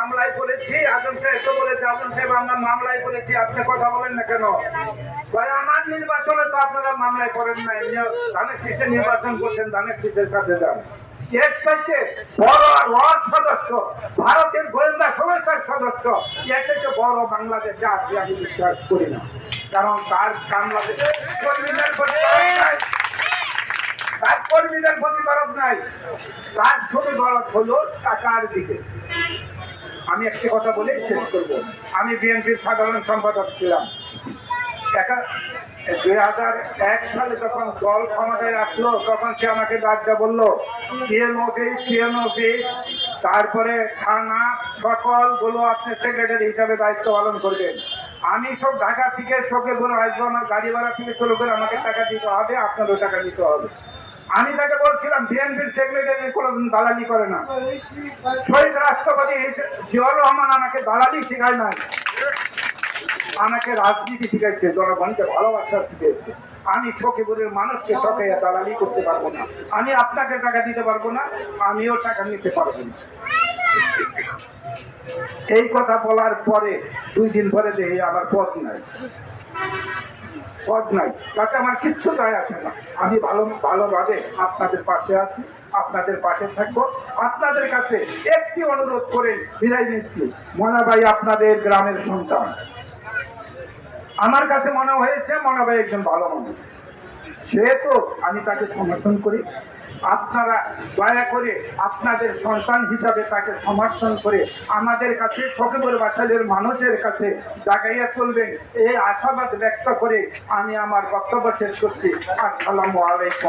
মামলায় করেছি আজম তো বলেছে, আজম সাহেব, আমরা মামলায় করেছি আপনি কথা বলেন না কেন? ভাই, আমার নির্বাচনে তো আপনারা মামলায় করেন না ধানের শীষে নির্বাচন করছেন, ধানের শীষের কাছে যান। বড় সদস্য, ভারতের সদস্য বড় বিশ্বাস করি না। কারণ তার। তার শুধু দরদ হলো টাকার দিকে। আমি একটি কথা বলে, শেষ করব। আমি বিএনপির সাধারণ সম্পাদক ছিলাম। একা- দুই হাজার এক সালে যখন দল ক্ষমতায় আসলো, তখন সে আমাকে ডাকটা বলল সিএম অফিস সিএম অফিস তারপরে থানা সকলগুলো আপনি সেক্রেটারি হিসাবে দায়িত্ব পালন করবেন। আমি সব ঢাকা থেকে সবকে বলে আসব, আমার গাড়ি ভাড়া থেকে শুরু করে আমাকে টাকা দিতে হবে, আপনারও টাকা দিতে হবে। আমি তাকে বলছিলাম, বিএনপির সেক্রেটারি কোনো দালালি করে না। শহীদ রাষ্ট্রপতি জিয়াউর রহমান আমাকে দালালি শেখায় নাই। আমাকে রাজনীতি শিখাইছে, জনগণকে ভালোবাসা শিখেছে আমি সখীপুরের মানুষকে ঠকাইয়া দালালি করতে পারব না। আমি আপনাকে টাকা দিতে পারব না, আমিও টাকা নিতে পারব না। এই কথা বলার পরে দুই দিন পরে দেখি আমার পথ নাই। পথ নাই। তাতে আমার কিচ্ছু যায় আসে না। আমি ভালো, ভালোভাবে আপনাদের পাশে আছি, আপনাদের পাশে থাকব। আপনাদের কাছে একটি অনুরোধ করে বিদায় নিচ্ছি। মনা ভাই আপনাদের গ্রামের সন্তান। আমার কাছে মনে হয়েছে মনাবাই একজন ভালো মানুষ। সে তো আমি তাকে সমর্থন করি। আপনারা দয়া করে আপনাদের সন্তান হিসাবে তাকে সমর্থন করে আমাদের কাছে সকল বাসালের মানুষের কাছে জাগাইয়া তুলবেন। এই আশাবাদ ব্যক্ত করে আমি আমার বক্তব্য শেষ করছি। আসসালামু আলাইকুম।